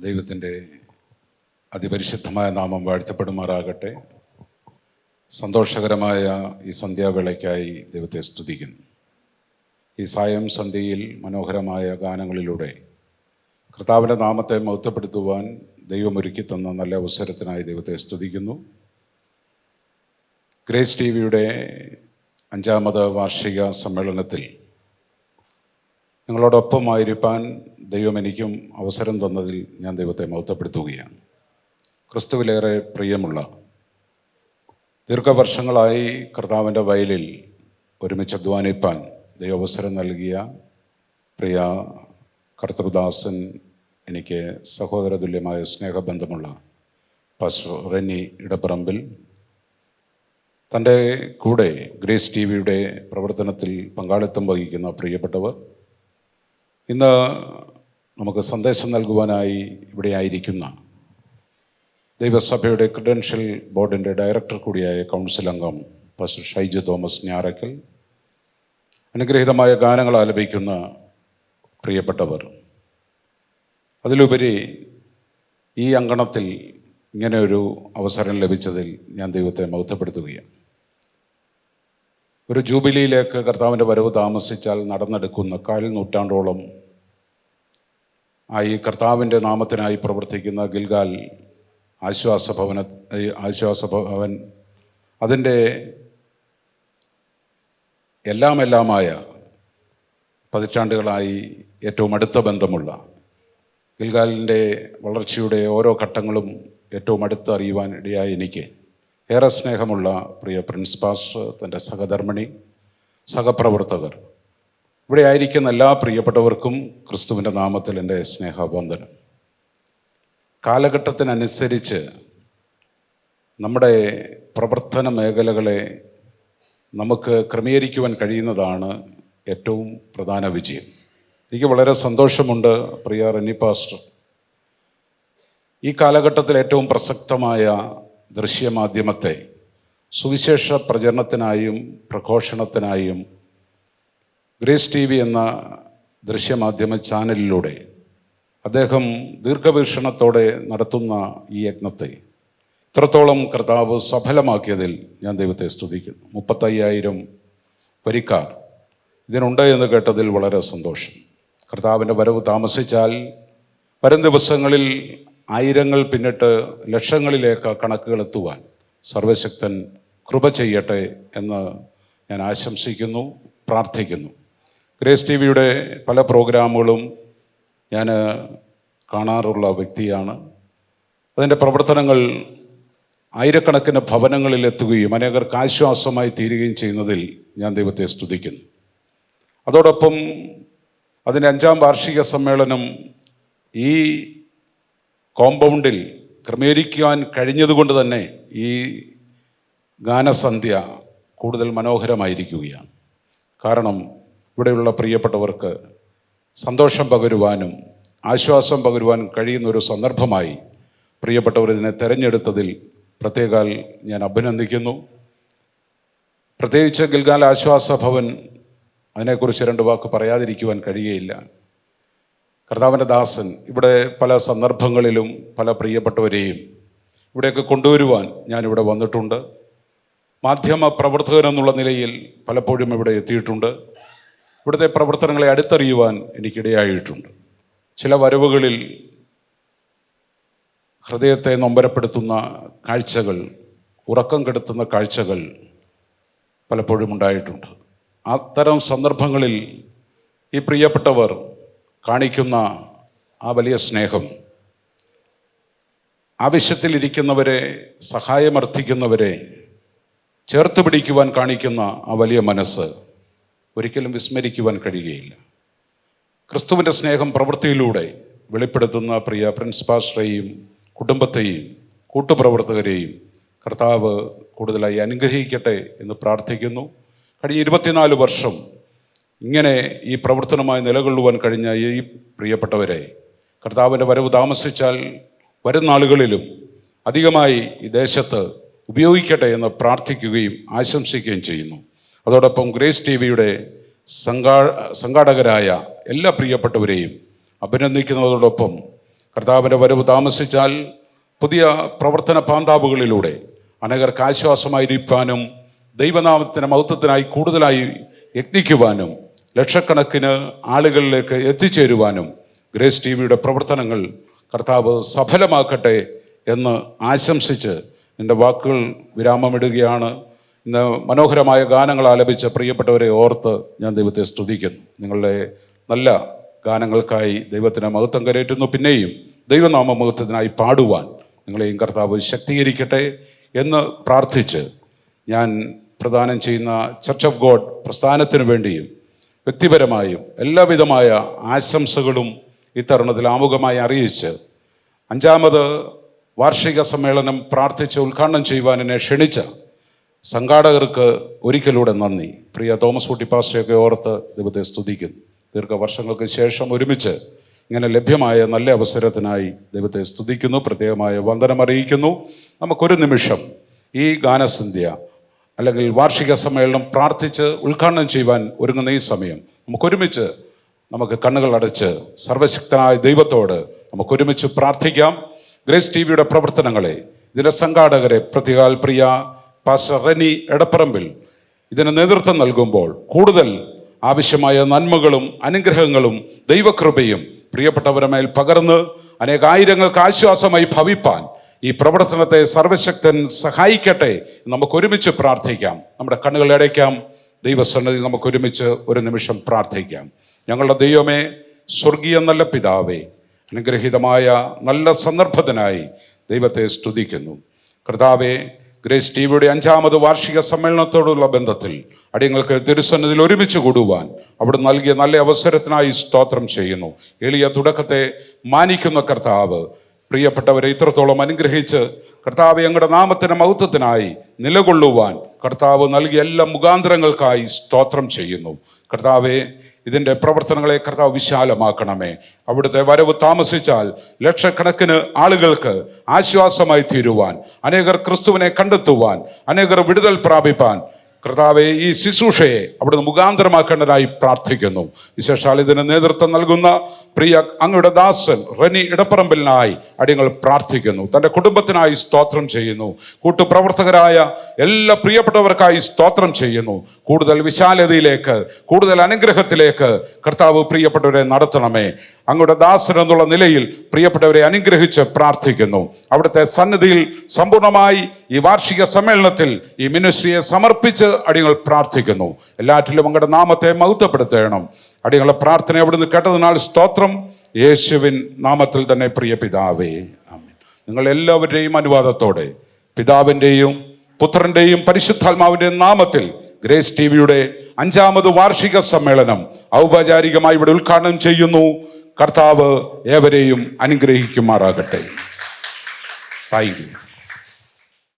ദൈവത്തിന്റെ അതിപരിശുദ്ധമായ നാമം വാഴ്ത്തപ്പെടുമാറാകട്ടെ. സന്തോഷകരമായ ഈ സന്ധ്യാവേളയ്ക്കായി ദൈവത്തെ സ്തുതിക്കുന്നു. ഈ സായം സന്ധ്യയിൽ മനോഹരമായ ഗാനങ്ങളിലൂടെ കർത്താവിന്റെ നാമത്തെ മഹത്വപ്പെടുത്തുവാൻ ദൈവം ഒരുക്കി തന്ന നല്ല അവസരത്തിനായി ദൈവത്തെ സ്തുതിക്കുന്നു. ഗ്രേസ് ടി വിയുടെ അഞ്ചാമത് വാർഷിക സമ്മേളനത്തിൽ നിങ്ങളോടൊപ്പമായിരിക്കാൻ ദൈവം എനിക്കും അവസരം തന്നതിൽ ഞാൻ ദൈവത്തെ മഹത്വപ്പെടുത്തുകയാണ്. ക്രിസ്തുവിലേറെ പ്രിയമുള്ള ദീർഘവർഷങ്ങളായി കർത്താവിന്റെ വയലിൽ ഒരുമിച്ച് അധ്വാനിപ്പാൻ ദൈവ അവസരം നൽകിയ പ്രിയ കർത്തൃദാസൻ എനിക്ക് സഹോദര തുല്യമായ സ്നേഹബന്ധമുള്ള പാസ്റ്റർ റെന്നി ഇടപ്പറമ്പിൽ തന്റെ കൂടെ ഗ്രേസ് ടി വിയുടെ പ്രവർത്തനത്തിൽ പങ്കാളിത്തം വഹിക്കുന്ന പ്രിയപ്പെട്ടവർ ഇന്ന് നമുക്ക് സന്ദേശം നൽകുവാനായി ഇവിടെ ആയിരിക്കുന്ന ദൈവസഭയുടെ ക്രിഡൻഷ്യൽ ബോർഡിന്റെ ഡയറക്ടർ കൂടിയായ കൗൺസിൽ അംഗം പസ്റ്റർ ഷൈജു തോമസ് ഞാറക്കൽ അനുഗ്രഹീതമായ ഗാനങ്ങൾ ആലപിക്കുന്ന പ്രിയപ്പെട്ടവർ. അതിലുപരി ഈ അങ്കണത്തിൽ ഇങ്ങനെ ഒരു അവസരം ലഭിച്ചതിൽ ഞാൻ ദൈവത്തെ മൗത്തപ്പെടുത്തുകയാണ് ഒരു ജൂബിലിയിലേക്ക് കർത്താവിന്റെ വരവ് താമസിച്ചാൽ നടന്നെടുക്കുന്ന കാൽ നൂറ്റാണ്ടോളം ആയി കർത്താവിന്റെ നാമത്തിനായി പ്രവർത്തിക്കുന്ന ഗിൽഗാൽ ആശ്വാസ ഭവന ഈ ആശ്വാസ ഭവൻ. അതിന്റെ എല്ലാം എല്ലാമായ പതിറ്റാണ്ടുകളായി ഏറ്റവും അടുത്ത ബന്ധമുള്ള ഗിൽഗാലിന്റെ വളർച്ചയുടെ ഓരോ ഘട്ടങ്ങളും ഏറ്റവും അടുത്ത് അറിയുവാൻ ഇടയായി എനിക്ക്. ഏറെ സ്നേഹമുള്ള പ്രിയ പ്രിൻസ് പാസ്റ്റർ തന്റെ സഹധർമ്മിണി സഹപ്രവർത്തകർ ഇവിടെ ആയിരിക്കുന്ന എല്ലാ പ്രിയപ്പെട്ടവർക്കും ക്രിസ്തുവിന്റെ നാമത്തിൽ എന്റെ സ്നേഹവന്ദനം കാലഘട്ടത്തിനനുസരിച്ച് നമ്മുടെ പ്രവർത്തന മേഖലകളെ നമുക്ക് ക്രമീകരിക്കുവാൻ കഴിയുന്നതാണ് ഏറ്റവും പ്രധാന വിജയം. എനിക്ക് വളരെ സന്തോഷമുണ്ട് പ്രിയ റെന്നി പാസ്റ്റർ. ഈ കാലഘട്ടത്തിൽ ഏറ്റവും പ്രസക്തമായ ദൃശ്യമാധ്യമത്തെ സുവിശേഷ പ്രചരണത്തിനായും പ്രഘോഷണത്തിനായും ഗ്രേസ് ടി വി എന്ന ദൃശ്യമാധ്യമ ചാനലിലൂടെ അദ്ദേഹം ദീർഘവീക്ഷണത്തോടെ നടത്തുന്ന ഈ യജ്ഞത്തെ ഇത്രത്തോളം കർത്താവ് സഫലമാക്കിയതിൽ ഞാൻ ദൈവത്തെ സ്തുതിക്കുന്നു. മുപ്പത്തയ്യായിരം വരിക്കാർ ഇതിനുണ്ട് എന്ന് കേട്ടതിൽ വളരെ സന്തോഷം. കർത്താവിന്റെ വരവ് താമസിച്ചാൽ വരും ദിവസങ്ങളിൽ ആയിരങ്ങൾ പിന്നിട്ട് ലക്ഷങ്ങളിലേക്ക് കണക്കുകൾ എത്തുവാൻ സർവശക്തൻ കൃപ ചെയ്യട്ടെ എന്ന് ഞാൻ ആശംസിക്കുന്നു പ്രാർത്ഥിക്കുന്നു. ഗ്രേസ് ടി വിയുടെ പല പ്രോഗ്രാമുകളും ഞാൻ കാണാറുള്ള വ്യക്തിയാണ്. അതിന്റെ പ്രവർത്തനങ്ങൾ ആയിരക്കണക്കിന് ഭവനങ്ങളിൽ എത്തുകയും അനേകർക്ക് ആശ്വാസമായി തീരുകയും ചെയ്യുന്നതിൽ ഞാൻ ദൈവത്തെ സ്തുതിക്കുന്നു. അതോടൊപ്പം അതിന്റെ അഞ്ചാം വാർഷിക സമ്മേളനം ഈ കോമ്പൗണ്ടിൽ ക്രമീകരിക്കുവാൻ കഴിഞ്ഞതുകൊണ്ട് തന്നെ ഈ ഗാനസന്ധ്യ കൂടുതൽ മനോഹരമായിരിക്കുകയാണ്. കാരണം ഇവിടെയുള്ള പ്രിയപ്പെട്ടവർക്ക് സന്തോഷം പകരുവാനും ആശ്വാസം പകരുവാനും കഴിയുന്ന ഒരു സന്ദർഭമായി പ്രിയപ്പെട്ടവർ ഇതിനെ തെരഞ്ഞെടുത്തതിൽ പ്രത്യേകാൽ ഞാൻ അഭിനന്ദിക്കുന്നു. പ്രത്യേകിച്ച് ഗിൽഗാൽ ആശ്വാസ ഭവൻ അതിനെക്കുറിച്ച് രണ്ട് വാക്ക് പറയാതിരിക്കുവാൻ കഴിയുകയില്ല. കർത്താവിന്റെ ദാസൻ ഇവിടെ പല സന്ദർഭങ്ങളിലും പല പ്രിയപ്പെട്ടവരെയും ഇവിടെയൊക്കെ കൊണ്ടുവരുവാൻ ഞാനിവിടെ വന്നിട്ടുണ്ട്. മാധ്യമ പ്രവർത്തകൻ എന്നുള്ള നിലയിൽ പലപ്പോഴും ഇവിടെ എത്തിയിട്ടുണ്ട്. ഇവിടുത്തെ പ്രവർത്തനങ്ങളെ അടുത്തറിയുവാൻ എനിക്കിടയായിട്ടുണ്ട്. ചില വരവുകളിൽ ഹൃദയത്തെ നൊമ്പരപ്പെടുത്തുന്ന കാഴ്ചകൾ ഉറക്കം കെടുത്തുന്ന കാഴ്ചകൾ പലപ്പോഴും ഉണ്ടായിട്ടുണ്ട്. അത്തരം സന്ദർഭങ്ങളിൽ ഈ പ്രിയപ്പെട്ടവർ കാണിക്കുന്ന ആ വലിയ സ്നേഹം ആവശ്യത്തിലിരിക്കുന്നവരെ സഹായമർത്ഥിക്കുന്നവരെ ചേർത്ത് പിടിക്കുവാൻ കാണിക്കുന്ന ആ വലിയ മനസ്സ് ഒരിക്കലും വിസ്മരിക്കുവാൻ കഴിയുകയില്ല. ക്രിസ്തുവിന്റെ സ്നേഹം പ്രവൃത്തിയിലൂടെ വെളിപ്പെടുത്തുന്ന പ്രിയ പ്രിൻസ് പാസ്റ്ററേയും കുടുംബത്തെയും കൂട്ടുപ്രവർത്തകരെയും കർത്താവ് കൂടുതലായി അനുഗ്രഹിക്കട്ടെ എന്ന് പ്രാർത്ഥിക്കുന്നു. കഴിഞ്ഞ ഇരുപത്തിനാല് വർഷം ഇങ്ങനെ ഈ പ്രവർത്തനമായി നിലകൊള്ളുവാൻ കഴിഞ്ഞ ഈ പ്രിയപ്പെട്ടവരെ കർത്താവിന്റെ വരവ് താമസിച്ചാൽ വരും നാളുകളിലും അധികമായി ഈ ദേശത്ത് ഉപയോഗിക്കട്ടെ എന്ന് പ്രാർത്ഥിക്കുകയും ആശംസിക്കുകയും ചെയ്യുന്നു. അതോടൊപ്പം ഗ്രേസ് ടി വിയുടെ സംഘാ സംഘാടകരായ എല്ലാ പ്രിയപ്പെട്ടവരെയും അഭിനന്ദിക്കുന്നതോടൊപ്പം കർത്താവിന്റെ വരവ് താമസിച്ചാൽ പുതിയ പ്രവർത്തന പാന്താവുകളിലൂടെ അനേകർക്ക് ആശ്വാസമായിരിക്കാനും ദൈവനാമത്തിന്റെ മഹത്വത്തിനായി കൂടുതലായി യത്നിക്കുവാനും ലക്ഷക്കണക്കിന് ആളുകളിലേക്ക് എത്തിച്ചേരുവാനും ഗ്രേസ് ടി വിയുടെ പ്രവർത്തനങ്ങൾ കർത്താവ് സഫലമാക്കട്ടെ എന്ന് ആശംസിച്ച് എന്റെ വാക്കുകൾ വിരാമമിടുകയാണ്. ഇന്ന് മനോഹരമായ ഗാനങ്ങൾ ആലപിച്ച പ്രിയപ്പെട്ടവരെ ഓർത്ത് ഞാൻ ദൈവത്തെ സ്തുതിക്കുന്നു. നിങ്ങളുടെ നല്ല ഗാനങ്ങൾക്കായി ദൈവത്തിന് മഹത്വം കരയറ്റുന്നു. പിന്നെയും ദൈവനാമ മഹത്വത്തിനായി പാടുവാൻ നിങ്ങളെയും കർത്താവ് ശക്തീകരിക്കട്ടെ എന്ന് പ്രാർത്ഥിച്ച് ഞാൻ പ്രദാനം ചെയ്യുന്ന ചർച്ച് ഓഫ് ഗോഡ് പ്രസ്ഥാനത്തിനു വേണ്ടിയും വ്യക്തിപരമായും എല്ലാവിധമായ ആശംസകളും ഇത്തരുണത്തിൽ ആമുഖമായി അറിയിച്ച് അഞ്ചാമത് വാർഷിക സമ്മേളനം പ്രാർത്ഥിച്ച് ഉദ്ഘാടനം ചെയ്യുവാൻ എന്നെ ക്ഷണിച്ച സംഘാടകർക്ക് ഒരിക്കലൂടെ നന്ദി. പ്രിയ തോമസ് കുട്ടി പാസ്റ്റയൊക്കെ ഓർത്ത് ദൈവത്തെ സ്തുതിക്കുന്നു. ദീർഘവർഷങ്ങൾക്ക് ശേഷം ഒരുമിച്ച് ഇങ്ങനെ ലഭ്യമായ നല്ല അവസരത്തിനായി ദൈവത്തെ സ്തുതിക്കുന്നു പ്രത്യേകമായ വന്ദനം അറിയിക്കുന്നു. നമുക്കൊരു നിമിഷം ഈ ഗാനസന്ധ്യ അല്ലെങ്കിൽ വാർഷിക സമ്മേളനം പ്രാർത്ഥിച്ച് ഉദ്ഘാടനം ചെയ്യുവാൻ ഒരുങ്ങുന്ന ഈ സമയം നമുക്കൊരുമിച്ച് നമുക്ക് കണ്ണുകൾ അടച്ച് സർവശക്തനായ ദൈവത്തോട് നമുക്കൊരുമിച്ച് പ്രാർത്ഥിക്കാം. ഗ്രേസ് ടി വിയുടെ പ്രവർത്തനങ്ങളെ ഇതിന്റെ സംഘാടകരെ പ്രതികാൽ പ്രിയ പാസ്റ്റർ റെനി എടപ്പറമ്പിൽ ഇതിന് നേതൃത്വം നൽകുമ്പോൾ കൂടുതൽ ആവശ്യമായ നന്മകളും അനുഗ്രഹങ്ങളും ദൈവകൃപയും പ്രിയപ്പെട്ടവരമേൽ മേൽ പകർന്ന് അനേകായിരങ്ങൾക്ക് ആശ്വാസമായി ഭവിപ്പാൻ ഈ പ്രവർത്തനത്തെ സർവശക്തൻ സഹായിക്കട്ടെ നമുക്ക് ഒരുമിച്ച് പ്രാർത്ഥിക്കാം. നമ്മുടെ കണ്ണുകൾ അടയ്ക്കാം. ദൈവസന്നതി നമുക്ക് ഒരുമിച്ച് ഒരു നിമിഷം പ്രാർത്ഥിക്കാം. ഞങ്ങളുടെ ദൈവമേ സ്വർഗീയ നല്ല പിതാവേ അനുഗ്രഹീതമായ നല്ല സന്ദർഭത്തിനായി ദൈവത്തെ സ്തുതിക്കുന്നു. കർത്താവെ ഗ്രേസ് ടി വിയുടെ അഞ്ചാമത് വാർഷിക സമ്മേളനത്തോടുള്ള ബന്ധത്തിൽ അടിയങ്ങൾക്ക് തിരുസന്നതിൽ ഒരുമിച്ച് കൂടുവാൻ അവിടെ നൽകിയ നല്ല അവസരത്തിനായി സ്തോത്രം ചെയ്യുന്നു. എളിയ തുടക്കത്തെ മാനിക്കുന്ന കർത്താവ് പ്രിയപ്പെട്ടവരെ ഇത്രത്തോളം അനുഗ്രഹിച്ച് കർത്താവ് ഞങ്ങളുടെ നാമത്തിന് മഹത്വത്തിനായി നിലകൊള്ളുവാൻ കർത്താവ് നൽകിയ എല്ലാ മുഖാന്തരങ്ങൾക്കായി സ്തോത്രം ചെയ്യുന്നു. കർത്താവെ ഇതിന്റെ പ്രവർത്തനങ്ങളെ കർത്താവ് വിശാലമാക്കണമേ. അവിടുത്തെ വരവ് താമസിച്ചാൽ ലക്ഷക്കണക്കിന് ആളുകൾക്ക് ആശ്വാസമായി തീരുവാൻ അനേകർ ക്രിസ്തുവിനെ കണ്ടെത്തുവാൻ അനേകർ വിടുതൽ പ്രാപിപ്പാൻ കർത്താവെ ഈ ശുശ്രൂഷയെ അവിടുന്ന് മുഖാന്തരമാക്കേണ്ടതായി പ്രാർത്ഥിക്കുന്നു. വിശേഷാൽ ഇതിന് നേതൃത്വം നൽകുന്ന പ്രിയ അങ്ങയുടെ ദാസൻ റനി ഇടപ്പറമ്പലിനായി അടിയങ്ങൾ പ്രാർത്ഥിക്കുന്നു. തന്റെ കുടുംബത്തിനായി സ്തോത്രം ചെയ്യുന്നു. കൂട്ടുപ്രവർത്തകരായ എല്ലാ പ്രിയപ്പെട്ടവർക്കായി സ്തോത്രം ചെയ്യുന്നു. കൂടുതൽ വിശാലതയിലേക്ക് കൂടുതൽ അനുഗ്രഹത്തിലേക്ക് കർത്താവ് പ്രിയപ്പെട്ടവരെ നടത്തണമേ. അങ്ങയുടെ ദാസൻ എന്നുള്ള നിലയിൽ പ്രിയപ്പെട്ടവരെ അനുഗ്രഹിച്ച് പ്രാർത്ഥിക്കുന്നു. അവിടുത്തെ സന്നിധിയിൽ സമ്പൂർണമായി ഈ വാർഷിക സമ്മേളനത്തിൽ ഈ മിനിസ്ട്രിയെ സമർപ്പിച്ച് അടിയങ്ങൾ പ്രാർത്ഥിക്കുന്നു. എല്ലാറ്റിലും അങ്ങയുടെ നാമത്തെ മഹത്വപ്പെടുത്തണം. അടിയങ്ങളുടെ പ്രാർത്ഥന അവിടുന്ന് കേട്ടതിനാൽ സ്തോത്രം. യേശുവിൻ നാമത്തിൽ തന്നെ പ്രിയ പിതാവേ. ആമീൻ. നിങ്ങൾ എല്ലാവരുടെയും അനുവാദത്തോടെ പിതാവിന്റെയും പുത്രന്റെയും പരിശുദ്ധാത്മാവിന്റെയും നാമത്തിൽ ഗ്രേസ് ടി വിയുടെ അഞ്ചാമത് വാർഷിക സമ്മേളനം ഔപചാരികമായി ഇവിടെ ഉദ്ഘാടനം ചെയ്യുന്നു. കർത്താവ് ഏവരെയും അനുഗ്രഹിക്കുമാറാകട്ടെ. Thank you